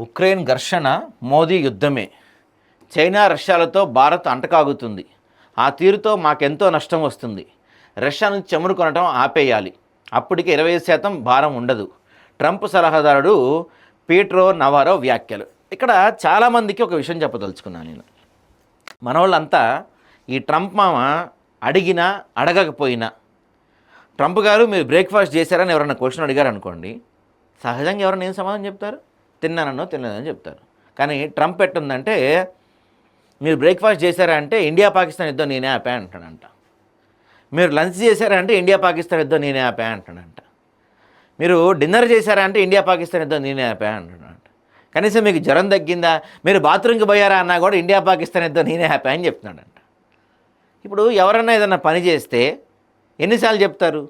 Ukraine ఘర్షణ మోదీ యుద్ధమే. China రష్యాలతో భారత్ అంటకాగుతుంది. ఆ తీరుతో మాకెంతో నష్టం వస్తుంది. రష్యా నుంచి చమురు కొనటం ఆపేయాలి. అప్పటికి ఇరవై శాతం భారం ఉండదు. ట్రంప్ సలహాదారుడు పీట్రో నవారో వ్యాఖ్యలు. ఇక్కడ చాలామందికి ఒక విషయం చెప్పదలుచుకున్నాను నేను. మన వాళ్ళంతా ఈ ట్రంప్ మామ అడిగినా అడగకపోయినా ట్రంప్ గారు మీరు బ్రేక్ఫాస్ట్ చేశారని ఎవరైనా క్వశ్చన్ అడిగారు అనుకోండి సహజంగా ఎవరైనా ఏం సమాధానం చెప్తారు? తిన్నానో తినలేదని చెప్తారు. కానీ ట్రంప్ ఎట్టుందంటే మీరు బ్రేక్ఫాస్ట్ చేశారా అంటే ఇండియా పాకిస్తాన్ యుద్ధం నేనే ఆపా అంటాడంట. మీరు లంచ్ చేశారా అంటే ఇండియా పాకిస్తాన్ యుద్ధం నేనే ఆపా అంటాడంట. మీరు డిన్నర్ చేశారా అంటే ఇండియా పాకిస్తాన్ యుద్ధం నేనే ఆపా అంటాడంట. కనీసం మీకు జ్వరం తగ్గిందా మీరు బాత్రూమ్కి పోయారా అన్నా కూడా ఇండియా పాకిస్తాన్ యుద్ధం నేనే ఆపా అని చెప్తున్నాడంట. ఇప్పుడు ఎవరన్నా ఏదన్నా పని చేస్తే ఎన్నిసార్లు చెప్తారు?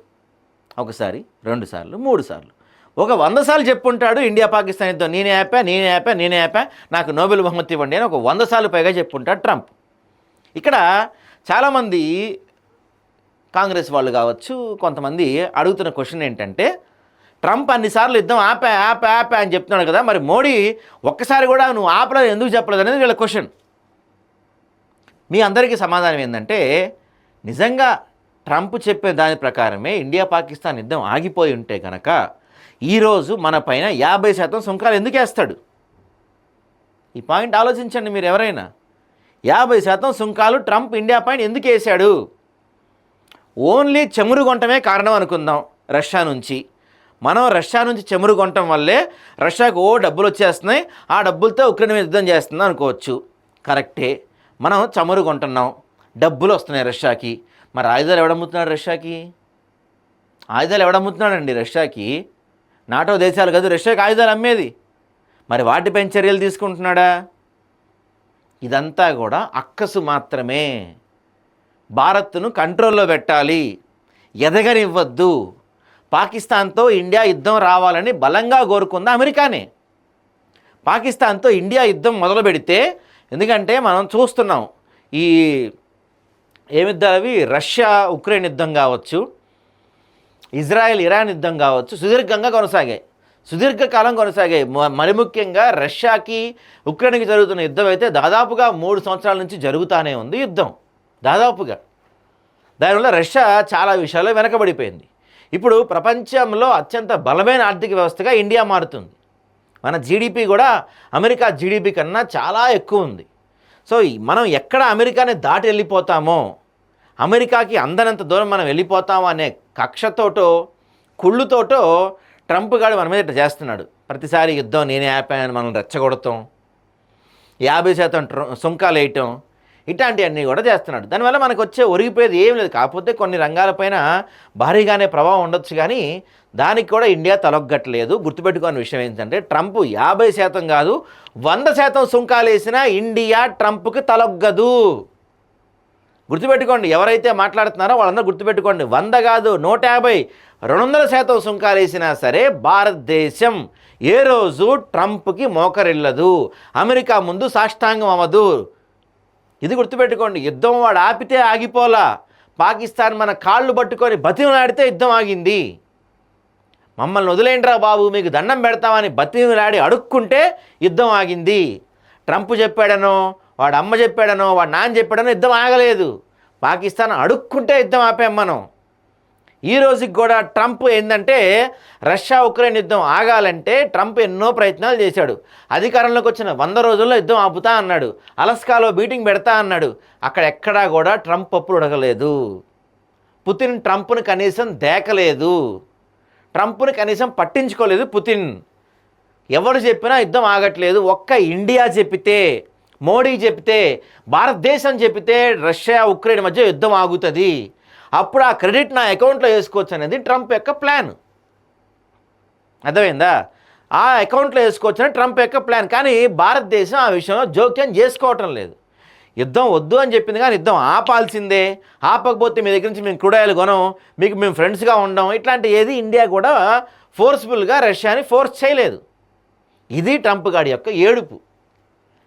ఒకసారి రెండు సార్లు మూడు సార్లు. ఒక వంద సార్లు చెప్పుంటాడు ఇండియా పాకిస్తాన్ యుద్ధం నేనే ఆపా నేనే ఆపా నేనే ఆపా నాకు నోబెల్ బహుమతి ఇవ్వండి అని ఒక వంద సార్లు పైగా చెప్పుంటాడు ట్రంప్. ఇక్కడ చాలామంది కాంగ్రెస్ వాళ్ళు కావచ్చు కొంతమంది అడుగుతున్న క్వశ్చన్ ఏంటంటే ట్రంప్ అన్నిసార్లు యుద్ధం ఆపా ఆపా ఆపా అని చెప్తున్నాడు కదా మరి మోడీ ఒక్కసారి కూడా నువ్వు ఆపలేదు ఎందుకు చెప్పలేదు అనేది వీళ్ళ క్వశ్చన్. మీ అందరికీ సమాధానం ఏంటంటే నిజంగా ట్రంప్ చెప్పే దాని ప్రకారమే ఇండియా పాకిస్తాన్ యుద్ధం ఆగిపోయి ఉంటే కనుక ఈరోజు మన పైన యాభై శాతం సుంకాలు ఎందుకు వేస్తాడు? ఈ పాయింట్ ఆలోచించండి మీరు ఎవరైనా. యాభై శాతం సుంకాలు ట్రంప్ ఇండియా పైన ఎందుకు వేశాడు? ఓన్లీ చెమురు కొనటమే కారణం అనుకుందాం రష్యా నుంచి. మనం రష్యా నుంచి చెమురు కొనటం వల్లే రష్యాకు ఓ డబ్బులు వచ్చేస్తున్నాయి. ఆ డబ్బులతో ఉక్రెయిన్ మీద యుద్ధం చేస్తుంది అనుకోవచ్చు. కరెక్టే. మనం చమురు కొంటున్నాం డబ్బులు వస్తున్నాయి రష్యాకి. మరి ఆయుధాలు ఎవడమ్ముతున్నాడు రష్యాకి? ఆయుధాలు ఎవడమ్ముతున్నాడండి రష్యాకి? నాటో దేశాలు కాదు రష్యాకి ఆయుధాలు అమ్మేది. మరి వాటిపైన చర్యలు తీసుకుంటున్నాడా? ఇదంతా కూడా అక్కసు మాత్రమే. భారత్ను కంట్రోల్లో పెట్టాలి. ఎదగనివ్వద్దు. పాకిస్తాన్తో ఇండియా యుద్ధం రావాలని బలంగా కోరుకుంది అమెరికానే. పాకిస్తాన్తో ఇండియా యుద్ధం మొదలు పెడితే ఎందుకంటే మనం చూస్తున్నాం ఈ ఏమిద్దావి అవి రష్యా ఉక్రెయిన్ యుద్ధం కావచ్చు ఇజ్రాయెల్ ఇరాన్ యుద్ధం కావచ్చు సుదీర్ఘంగా కొనసాగాయి. సుదీర్ఘకాలం కొనసాగాయి. మ- మరి ముఖ్యంగా రష్యాకి ఉక్రెయిన్కి జరుగుతున్న యుద్ధం అయితే దాదాపుగా మూడు సంవత్సరాల నుంచి జరుగుతూనే ఉంది యుద్ధం. దాదాపుగా. దానివల్ల రష్యా చాలా విషయాల్లో వెనకబడిపోయింది. ఇప్పుడు ప్రపంచంలో అత్యంత బలమైన ఆర్థిక వ్యవస్థగా ఇండియా మారుతుంది. మన జీడిపి కూడా అమెరికా జీడిపి కన్నా చాలా ఎక్కువ ఉంది. సో మనం ఎక్కడ అమెరికాని దాటి వెళ్ళిపోతామో అమెరికాకి అందనంత దూరం మనం వెళ్ళిపోతాం అనే కక్షతోటో కుళ్ళుతోటో ట్రంప్ గాడు మన మీద ఇట్లా చేస్తున్నాడు. ప్రతిసారి యుద్ధం నేనే ఆపాను మనం రెచ్చగొడతాం. యాభై శాతం సుంకాలు వేయటం. ఇట్లాంటివన్నీ కూడా చేస్తున్నాడు. దానివల్ల మనకు వచ్చే ఒరిగిపోయేది ఏం లేదు. కాకపోతే కొన్ని రంగాలపైన భారీగానే ప్రభావం ఉండొచ్చు కానీ దానికి కూడా ఇండియా తలొగ్గట్లేదు. గుర్తుపెట్టుకోని విషయం ఏంటంటే ట్రంప్ యాభై శాతం కాదు వంద శాతం సుంకాలు వేసినా ఇండియా ట్రంప్కి తలొగ్గదు. గుర్తుపెట్టుకోండి ఎవరైతే మాట్లాడుతున్నారో వాళ్ళందరూ గుర్తుపెట్టుకోండి. వంద కాదు నూట యాభై రెండు వందల శాతం సుంకాలు వేసినా సరే భారతదేశం ఏ రోజు ట్రంప్కి మోకరిల్లదు. అమెరికా ముందు సాష్టాంగం అవ్వదు. ఇది గుర్తుపెట్టుకోండి యుద్ధం వాడు ఆపితే ఆగిపోలా. పాకిస్తాన్ మన కాళ్ళు పట్టుకొని బతిమలాడితే యుద్ధం ఆగింది. మమ్మల్ని వదిలేండిరా బాబు మీకు దండం పెడతామని బతిమలాడి అడుక్కుంటే యుద్ధం ఆగింది. ట్రంప్ చెప్పాడనో వాడు అమ్మ చెప్పాడనో వాడు నాన్న చెప్పాడనో యుద్ధం ఆగలేదు. పాకిస్తాన్ అడుక్కుంటే యుద్ధం ఆపాం మనం. ఈ రోజుకి కూడా ట్రంప్ ఏంటంటే రష్యా ఉక్రెయిన్ యుద్ధం ఆగాలంటే ట్రంప్ ఎన్నో ప్రయత్నాలు చేశాడు. అధికారంలోకి వచ్చిన వంద రోజుల్లో యుద్ధం ఆపుతా అన్నాడు. అలస్కాలో మీటింగ్ పెడతా అన్నాడు. అక్కడ ఎక్కడా కూడా ట్రంప్ అప్పుడు ఉడకలేదు పుతిన్ ట్రంప్ను కనీసం దేకలేదు. ట్రంప్ను కనీసం పట్టించుకోలేదు పుతిన్. ఎవరు చెప్పినా యుద్ధం ఆగట్లేదు. ఒక్క ఇండియా చెప్పితే మోడీ చెప్తే భారతదేశం చెప్తే రష్యా ఉక్రెయిన్ మధ్య యుద్ధం ఆగుతుంది. అప్పుడు ఆ క్రెడిట్ నా అకౌంట్లో వేసుకోవచ్చు అనేది ట్రంప్ యొక్క ప్లాన్. అర్థమైందా? ఆ అకౌంట్లో వేసుకోవచ్చు అని ట్రంప్ యొక్క ప్లాన్. కానీ భారతదేశం ఆ విషయంలో జోక్యం చేసుకోవటం లేదు. యుద్ధం వద్దు అని చెప్పింది కానీ యుద్ధం ఆపాల్సిందే. ఆపకపోతే మీ దగ్గర నుంచి మేము క్రూడాయిలు కొనం మీకు మేము ఫ్రెండ్స్గా ఉండం ఇట్లాంటి ఏది ఇండియా కూడా ఫోర్స్ఫుల్గా రష్యాని ఫోర్స్ చేయలేదు. ఇది ట్రంప్ గాడి యొక్క ఏడుపు.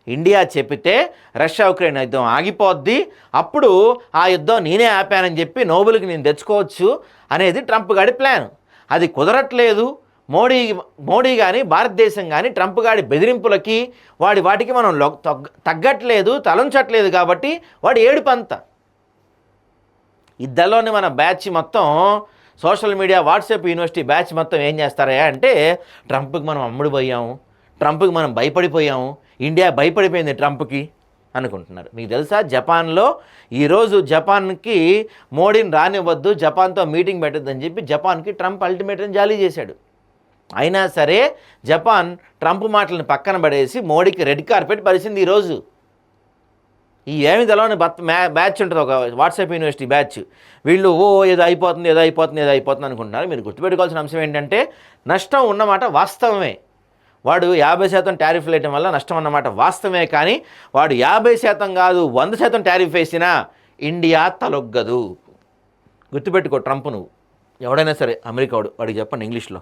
ఇండియా చెప్పితే రష్యా ఉక్రెయిన్ యుద్ధం ఆగిపోద్ది. అప్పుడు ఆ యుద్ధం నేనే ఆపానని చెప్పి నోబెల్కి నేను తెచ్చుకోవచ్చు అనేది ట్రంప్ గాడి ప్లాన్. అది కుదరట్లేదు. మోడీ మోడీ కానీ భారతదేశం కానీ ట్రంప్ గాడి బెదిరింపులకి వాడి వాటికి మనం లొ- తగ్గట్లేదు తలంచట్లేదు కాబట్టి వాడు ఏడుపంత ఇద్దరిలోని మన బ్యాచ్ మొత్తం social media WhatsApp university batch మొత్తం ఏం చేస్తారా అంటే ట్రంప్కి మనం అమ్ముడుపోయాము. ట్రంప్కి మనం భయపడిపోయాము. ఇండియా భయపడిపోయింది ట్రంప్కి అనుకుంటున్నారు. మీకు తెలుసా? జపాన్లో ఈరోజు జపాన్కి మోడీని రానివ్వద్దు జపాన్తో మీటింగ్ పెట్టద్దని చెప్పి జపాన్కి ట్రంప్ అల్టిమేటం జారీ చేశాడు. అయినా సరే జపాన్ ట్రంప్ మాటలను పక్కన పడేసి మోడీకి రెడ్ కార్పెట్ పరిచింది ఈరోజు. ఈ ఏమి తెలవని బత్ మ్యా బ్యాచ్ ఉంటుంది ఒక వాట్సాప్ యూనివర్సిటీ బ్యాచ్. వీళ్ళు ఓ ఏదో అయిపోతుంది ఏదో అయిపోతుంది ఏదో అయిపోతుంది అనుకుంటున్నారు. మీరు గుర్తుపెట్టుకోవాల్సిన అంశం ఏంటంటే నష్టం ఉన్నమాట వాస్తవమే. వాడు యాభై శాతం ట్యారిఫ్ వేయటం వల్ల నష్టం అన్నమాట. వాస్తవమే కానీ వాడు యాభై శాతం కాదు వంద శాతం టారిఫ్ వేసినా ఇండియా తలొగ్గదు. గుర్తుపెట్టుకో ట్రంప్ నువ్వు. ఎవడైనా సరే అమెరికా వాడు వాడికి చెప్పండి ఇంగ్లీష్లో.